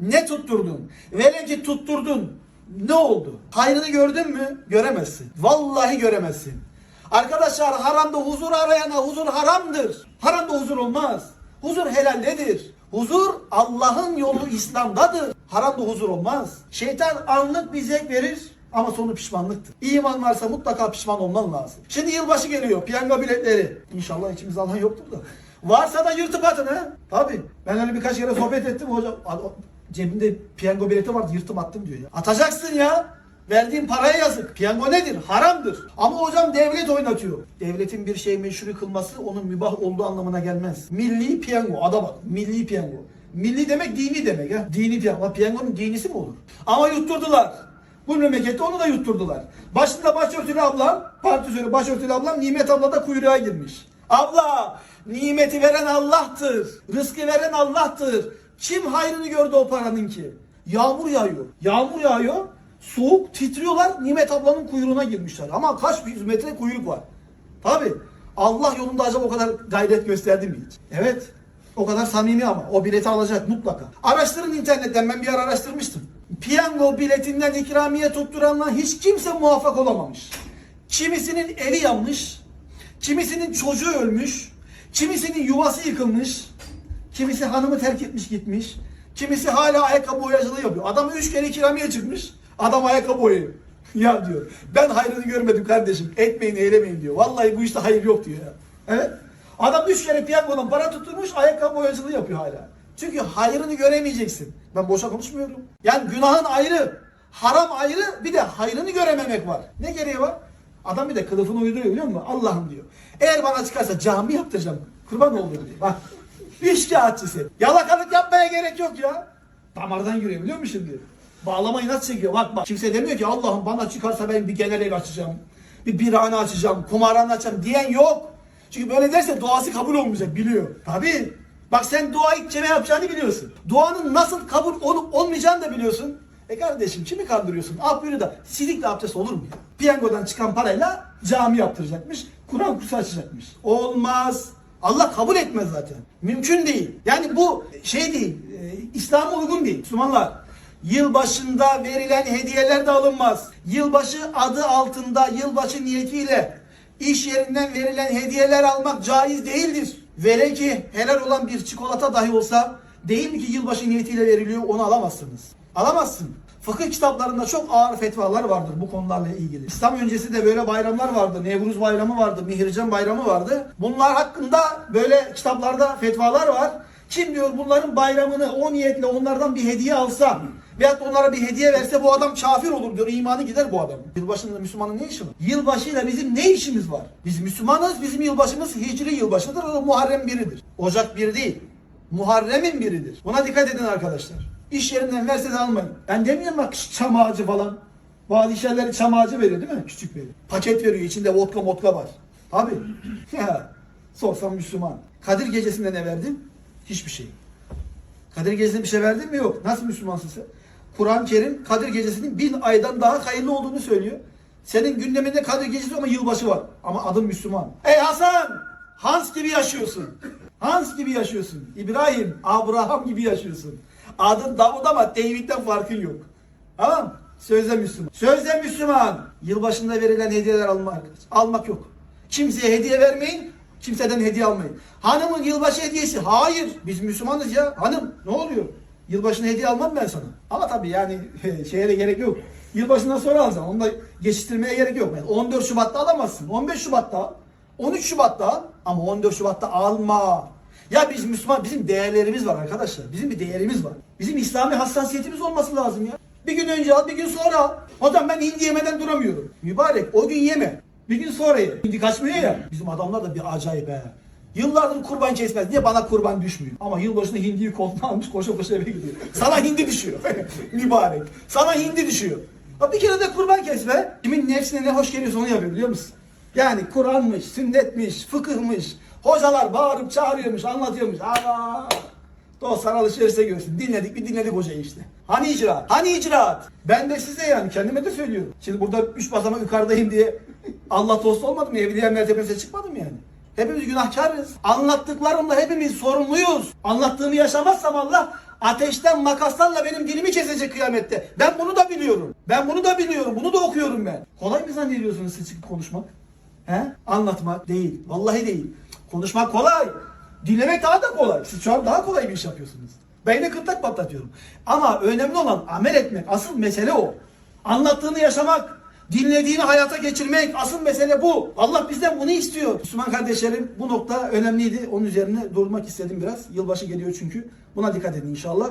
Ne tutturdun? Velev tutturdun. Ne oldu? Hayrını gördün mü? Göremezsin. Vallahi göremezsin. Arkadaşlar haramda huzur arayana huzur haramdır. Haramda huzur olmaz. Huzur helaldedir. Huzur Allah'ın yolu İslam'dadır. Haramda huzur olmaz. Şeytan anlık bir zevk verir ama sonu pişmanlıktır. İman varsa mutlaka pişman olman lazım. Şimdi yılbaşı geliyor. Piyango biletleri. İnşallah içimizde alan yoktur da. Varsa da yırtıp atın ha. Tabii. Ben öyle birkaç kere sohbet ettim hocam. Cebimde piyango bileti vardı yırtıp attım diyor ya. Atacaksın ya. Verdiğin paraya yazık. Piyango nedir? Haramdır. Ama hocam devlet oynatıyor. Devletin bir şey meşru kılması onun mübah olduğu anlamına gelmez. Milli piyango. Ada bak. Milli piyango. Milli demek dini demek ha. Dini piyango. Piyangonun dinisi mi olur? Ama yutturdular. Bu memlekette onu da yutturdular. Başında başörtülü ablam, partisörü başörtülü ablam Nimet abla da kuyruğa girmiş. Abla nimeti veren Allah'tır. Rızkı veren Allah'tır. Kim hayrını gördü o paranın ki? Yağmur yağıyor. Yağmur yağıyor. Soğuk titriyorlar. Nimet ablanın kuyruğuna girmişler. Ama kaç yüz metre kuyruk var. Tabi. Allah yolunda acaba o kadar gayret gösterdi mi hiç? Evet. O kadar samimi ama. O bileti alacak mutlaka. Araştırın internetten. Ben bir ara araştırmıştım. Piyango biletinden ikramiye tutturanlar hiç kimse muvaffak olamamış. Kimisinin evi yanmış. Kimisinin çocuğu ölmüş. Kimisinin yuvası yıkılmış. Kimisi hanımı terk etmiş gitmiş. Kimisi hala ayakkabı boyacılığı yapıyor. Adam üç kere ikramiye çıkmış. Adam ayakkabı boyuyor. ya diyor. Ben hayrını görmedim kardeşim. Etmeyin eylemeyin diyor. Vallahi bu işte hayır yok diyor ya. Evet. Adam üç kere piyangodan para tutturmuş ayakkabı boyacılığı yapıyor hala. Çünkü hayrını göremeyeceksin. Ben boşa konuşmuyorum. Yani günahın ayrı. Haram ayrı bir de hayrını görememek var. Ne gereği var? Adam bir de kılıfını uyduruyor biliyor musun? Allah'ım diyor. Eğer bana çıkarsa cami yaptıracağım. Kurban olur diyor. Bak. İş kağıtçısı. Yalakalık yapmaya gerek yok ya. Damardan yürüyor biliyor musun şimdi? Bağlamayı nasıl çekiyor? Bak bak. Kimse demiyor ki Allah'ım bana çıkarsa ben bir genel ev açacağım. Bir birhane açacağım. Kumarhane açacağım diyen yok. Çünkü böyle derse duası kabul olmayacak biliyor. Tabii. Bak sen duayı kime yapacağını biliyorsun. Duanın nasıl kabul olup olmayacağını da biliyorsun. E kardeşim kimi kandırıyorsun? Ah buyur da silikle abdest olur mu ya? Piyangodan çıkan parayla cami yaptıracakmış. Kur'an kursu açacakmış. Olmaz. Allah kabul etmez zaten. Mümkün değil. Yani bu şey değil. e, İslam'a uygun değil. Müslümanlar. Yılbaşında verilen hediyeler de alınmaz. Yılbaşı adı altında yılbaşı niyetiyle iş yerinden verilen hediyeler almak caiz değildir. Vele ki helal olan bir çikolata dahi olsa değil mi ki yılbaşı niyetiyle veriliyor onu alamazsınız. Alamazsın. Fıkıh kitaplarında çok ağır fetvalar vardır bu konularla ilgili. İslam öncesi de böyle bayramlar vardı. Nevruz bayramı vardı, Mihrican bayramı vardı. Bunlar hakkında böyle kitaplarda fetvalar var. Kim diyor bunların bayramını o niyetle onlardan bir hediye alsa veyahut onlara bir hediye verse bu adam kafir olur diyor. İmanı gider bu adam. Yılbaşında Müslümanın ne işi var? Yılbaşıyla bizim ne işimiz var? Biz Müslümanız. Bizim yılbaşımız Hicri yılbaşıdır. O da Muharrem biridir. Ocak bir değil. Muharrem'in biridir. Buna dikkat edin arkadaşlar. İş yerinden verse de almayın. Ben demiyorum bak çam ağacı falan. Bazı iş yerleri çam ağacı veriyor değil mi? Küçük veriyor. Paket veriyor. içinde vodka modka var. Abi. Ya. Sorsam Müslüman. Kadir gecesinde ne verdin? Hiçbir şey. Kadir gecesinde bir şey verdin mi? Yok. Nasıl Müslümansın sen? Kur'an-ı Kerim Kadir gecesinin bin aydan daha hayırlı olduğunu söylüyor. Senin gündeminde Kadir gecesi ama yılbaşı var. Ama adın Müslüman. Ey Hasan! Hans gibi yaşıyorsun. Hans gibi yaşıyorsun. İbrahim, Abraham gibi yaşıyorsun. Adın Davud ama David'den farkın yok. Tamam Sözde Müslüman. Sözde Müslüman. Yılbaşında verilen hediyeler almak. Almak yok. Kimseye hediye vermeyin. Kimseden hediye almayın. Hanımın yılbaşı hediyesi. Hayır. Biz Müslümanız ya. Hanım ne oluyor? Yılbaşına hediye almam ben sana. Ama tabii yani şeye de gerek yok. Yılbaşından sonra alacaksın. Onu da geçiştirmeye gerek yok. Yani 14 Şubat'ta alamazsın. 15 Şubat'ta al. 13 Şubat'ta. Ama 14 Şubat'ta alma. Ya biz Müslüman, bizim değerlerimiz var arkadaşlar. Bizim bir değerimiz var. Bizim İslami hassasiyetimiz olması lazım ya. Bir gün önce al, bir gün sonra al. Hocam ben hindi yemeden duramıyorum. Mübarek o gün yeme. Bir gün sonra ye. Hindi kaçmıyor ya. Bizim adamlar da bir acayip he. Yıllardır kurban kesmez. Niye bana kurban düşmüyor? Ama yılbaşında hindiyi koluna almış koşa koşa eve gidiyor. Sana hindi düşüyor. Mübarek. Sana hindi düşüyor. Ha bir kere de kurban kesme. Kimin nefsine ne hoş geliyorsa onu yapıyor biliyor musun? Yani Kur'an'mış, sünnetmiş, fıkıhmış. Hocalar bağırıp çağırıyormuş, anlatıyormuş. Allah! Dostlar alışverişe görsün. Dinledik bir dinledik hocayı işte. Hani icraat? Hani icraat? Ben de size yani kendime de söylüyorum. Şimdi burada üç basamak yukarıdayım diye Allah dostu olmadım ya. Evliya mertebesine çıkmadım yani. Hepimiz günahkarız. Anlattıklarımla hepimiz sorumluyuz. Anlattığımı yaşamazsam Allah ateşten makaslarla benim dilimi kesecek kıyamette. Ben bunu da biliyorum. Ben bunu da biliyorum. Bunu da okuyorum ben. Kolay mı zannediyorsunuz siz çıkıp konuşmak? He? Anlatmak değil. Vallahi değil. Konuşmak kolay. Dinlemek daha da kolay. Siz şu an daha kolay bir iş yapıyorsunuz. Ben yine kıtlak patlatıyorum. Ama önemli olan amel etmek. Asıl mesele o. Anlattığını yaşamak. Dinlediğini hayata geçirmek. Asıl mesele bu. Allah bizden bunu istiyor. Müslüman kardeşlerim bu nokta önemliydi. Onun üzerine durmak istedim biraz. Yılbaşı geliyor çünkü. Buna dikkat edin inşallah.